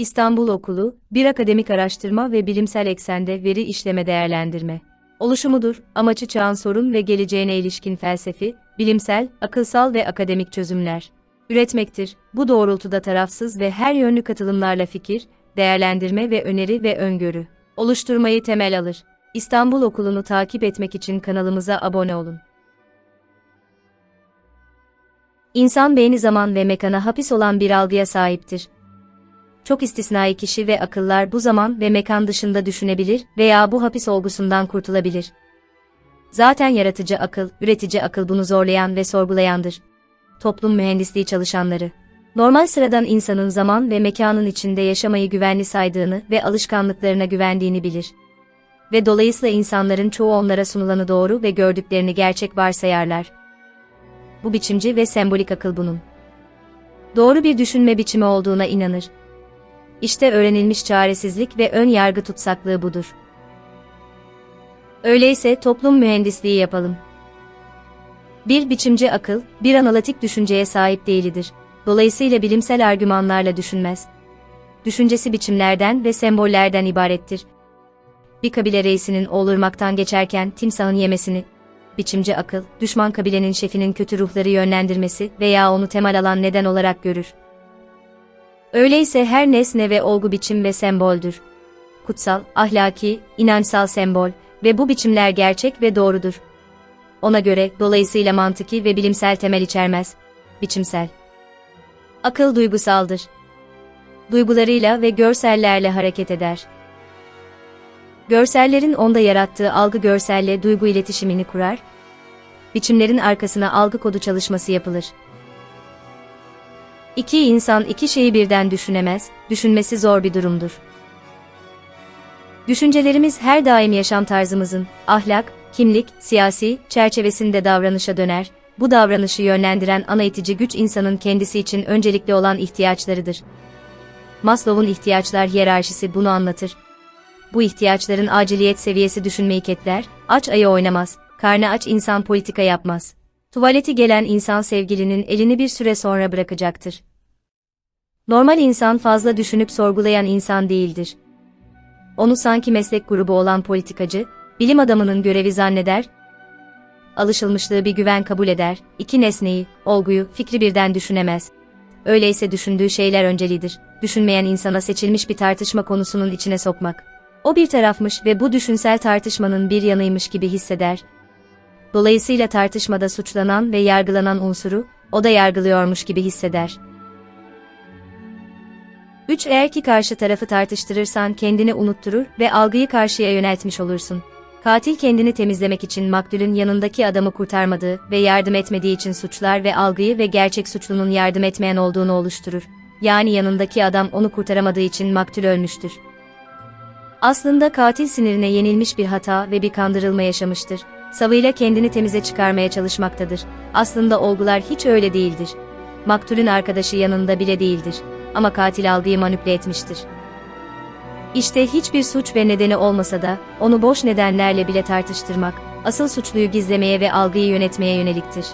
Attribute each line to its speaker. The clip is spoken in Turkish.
Speaker 1: İstanbul Okulu, bir akademik araştırma ve bilimsel eksende veri işleme değerlendirme. Oluşumudur, amacı çağın sorun ve geleceğine ilişkin felsefi, bilimsel, akılsal ve akademik çözümler. Üretmektir, bu doğrultuda tarafsız ve her yönlü katılımlarla fikir, değerlendirme ve öneri ve öngörü. Oluşturmayı temel alır. İstanbul Okulu'nu takip etmek için kanalımıza abone olun. İnsan beyni zaman ve mekana hapis olan bir algıya sahiptir. Çok istisnai kişi ve akıllar bu zaman ve mekan dışında düşünebilir veya bu hapis olgusundan kurtulabilir. Zaten yaratıcı akıl, üretici akıl bunu zorlayan ve sorgulayandır. Toplum mühendisliği çalışanları. Normal sıradan insanın zaman ve mekanın içinde yaşamayı güvenli saydığını ve alışkanlıklarına güvendiğini bilir. Ve dolayısıyla insanların çoğu onlara sunulanı doğru ve gördüklerini gerçek varsayarlar. Bu biçimci ve sembolik akıl bunun. Doğru bir düşünme biçimi olduğuna inanır. İşte öğrenilmiş çaresizlik ve ön yargı tutsaklığı budur. Öyleyse toplum mühendisliği yapalım. Bir biçimci akıl, bir analitik düşünceye sahip değilidir. Dolayısıyla bilimsel argümanlarla düşünmez. Düşüncesi biçimlerden ve sembollerden ibarettir. Bir kabile reisinin oğlurmaktan geçerken timsahın yemesini, biçimci akıl, düşman kabilenin şefinin kötü ruhları yönlendirmesi veya onu temel alan neden olarak görür. Öyleyse her nesne ve olgu biçim ve semboldür. Kutsal, ahlaki, inançsal sembol ve bu biçimler gerçek ve doğrudur. Ona göre dolayısıyla mantıki ve bilimsel temel içermez. Biçimsel. Akıl duygusaldır. Duygularıyla ve görsellerle hareket eder. Görsellerin onda yarattığı algı görselle duygu iletişimini kurar. Biçimlerin arkasına algı kodu çalışması yapılır. İki insan iki şeyi birden düşünemez, düşünmesi zor bir durumdur. Düşüncelerimiz her daim yaşam tarzımızın, ahlak, kimlik, siyasi, çerçevesinde davranışa döner, bu davranışı yönlendiren ana itici güç insanın kendisi için öncelikli olan ihtiyaçlarıdır. Maslow'un ihtiyaçlar hiyerarşisi bunu anlatır. Bu ihtiyaçların aciliyet seviyesi düşünmeyi ketler, aç ayı oynamaz, karnı aç insan politika yapmaz. Tuvaleti gelen insan sevgilinin elini bir süre sonra bırakacaktır. Normal insan fazla düşünüp sorgulayan insan değildir. Onu sanki meslek grubu olan politikacı, bilim adamının görevi zanneder, alışılmışlığı bir güven kabul eder, iki nesneyi, olguyu, fikri birden düşünemez. Öyleyse düşündüğü şeyler öncelidir. Düşünmeyen insana seçilmiş bir tartışma konusunun içine sokmak. O bir tarafmış ve bu düşünsel tartışmanın bir yanıymış gibi hisseder. Dolayısıyla tartışmada suçlanan ve yargılanan unsuru, o da yargılıyormuş gibi hisseder. 3. Eğer ki karşı tarafı tartıştırırsan kendini unutturur ve algıyı karşıya yöneltmiş olursun. Katil kendini temizlemek için maktulün yanındaki adamı kurtarmadığı ve yardım etmediği için suçlar ve algıyı ve gerçek suçlunun yardım etmeyen olduğunu oluşturur. Yani yanındaki adam onu kurtaramadığı için maktul ölmüştür. Aslında katil sinirine yenilmiş bir hata ve bir kandırılma yaşamıştır. Savıyla kendini temize çıkarmaya çalışmaktadır. Aslında olgular hiç öyle değildir. Maktulün arkadaşı yanında bile değildir. Ama katil algıyı manipüle etmiştir. İşte hiçbir suç ve nedeni olmasa da, onu boş nedenlerle bile tartıştırmak, asıl suçluyu gizlemeye ve algıyı yönetmeye yöneliktir.